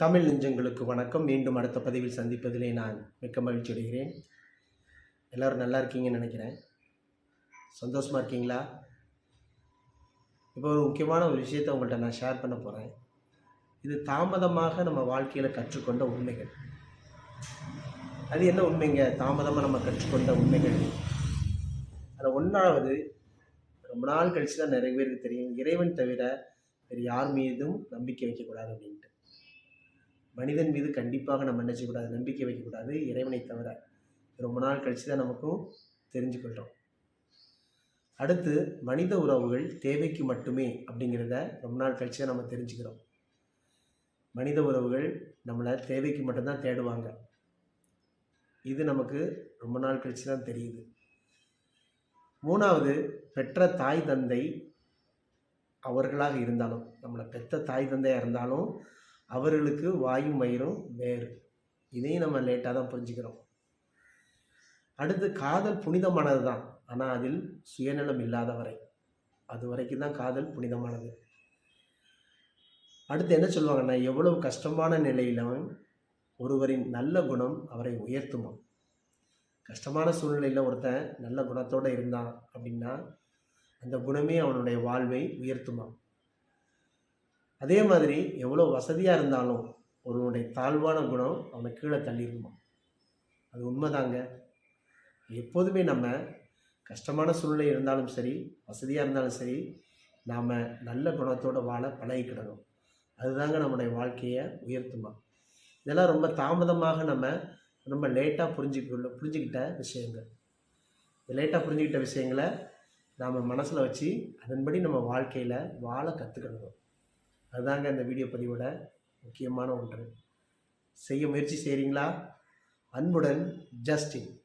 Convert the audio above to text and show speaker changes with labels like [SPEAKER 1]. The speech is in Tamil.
[SPEAKER 1] தமிழ் நெஞ்சங்களுக்கு வணக்கம். மீண்டும் அடுத்த பதிவில் சந்திப்பதிலே நான் மிக்க மகிழ்ச்சி அடைகிறேன். எல்லோரும் நல்லா இருக்கீங்கன்னு நினைக்கிறேன். சந்தோஷமாக இருக்கீங்களா? இப்போ ஒரு முக்கியமான ஒரு விஷயத்தை உங்கள்கிட்ட நான் ஷேர் பண்ண போகிறேன் இது தாமதமாக நம்ம வாழ்க்கையில் கற்றுக்கொண்ட உண்மைகள். அது என்ன உண்மைங்க? தாமதமாக நம்ம கற்றுக்கொண்ட உண்மைகள். அதில் ஒன்றாவது ரொம்ப நாள் கழிச்சு தான் நிறைய பேருக்கு தெரியும். இறைவன் தவிர வேறு யார் மீதும் நம்பிக்கை வைக்கக்கூடாது அப்படின்ட்டு. மனிதன் மீது கண்டிப்பாக நம்ம என்ன செய்யக்கூடாது நம்பிக்கை வைக்கக்கூடாது இறைவனை தவிர. ரொம்ப நாள் கழிச்சு தான் நமக்கும் தெரிஞ்சுக்கொள்கிறோம் அடுத்து மனித உறவுகள் தேவைக்கு மட்டுமே அப்படிங்கிறத ரொம்ப நாள் கழிச்சு தான் நம்ம தெரிஞ்சுக்கிறோம். மனித உறவுகள் நம்மளை தேவைக்கு மட்டும்தான் தேடுவாங்க. இது நமக்கு ரொம்ப நாள் கழிச்சு தான் தெரியுது. மூணாவது பெற்ற தாய் தந்தை அவர்களாக இருந்தாலும் நம்மளை பெற்ற தாய் தந்தையாக இருந்தாலும் அவர்களுக்கு வாயும் மயிரும் வேறு. இதையும் நம்ம லேட்டாக தான் புரிஞ்சுக்கிறோம். அடுத்து காதல் புனிதமானது தான் ஆனால் அதில் சுயநலம் இல்லாத வரை அது வரைக்கும் தான் காதல் புனிதமானது. அடுத்து என்ன சொல்லுவாங்கன்னா எவ்வளவு கஷ்டமான நிலையிலும் ஒருவரின் நல்ல குணம் அவரை உயர்த்துமா. கஷ்டமான சூழ்நிலையில் ஒருத்தன் நல்ல குணத்தோடு இருந்தான் அப்படின்னா அந்த குணமே அவனுடைய வாழ்வை உயர்த்துமா. அதே மாதிரி எவ்வளோ வசதியாக இருந்தாலும் ஒருவனுடைய தாழ்வான குணம் அவனை கீழே தள்ளிடுமா அது உண்மைதாங்க. எப்போதுமே நம்ம கஷ்டமான சூழ்நிலை இருந்தாலும் சரி வசதியாக இருந்தாலும் சரி நாம் நல்ல குணத்தோடு வாழ பழகிக்கிடணும். அதுதாங்க நம்முடைய வாழ்க்கையை உயர்த்துமா. இதெல்லாம் ரொம்ப தாமதமாக நம்ம ரொம்ப லேட்டாக புரிஞ்சுக்கொள்ள புரிஞ்சுக்கிட்ட விஷயங்கள். லேட்டாக புரிஞ்சுக்கிட்ட விஷயங்களை நாம் மனசில் வச்சு அதன்படி நம்ம வாழ்க்கையில் வாழ கற்றுக்கணும் அதுதாங்க இந்த வீடியோ பதிவோட முக்கியமான ஒன்று. செய்ய முயற்சி செய்கிறீங்களா அன்புடன் ஜஸ்டின்.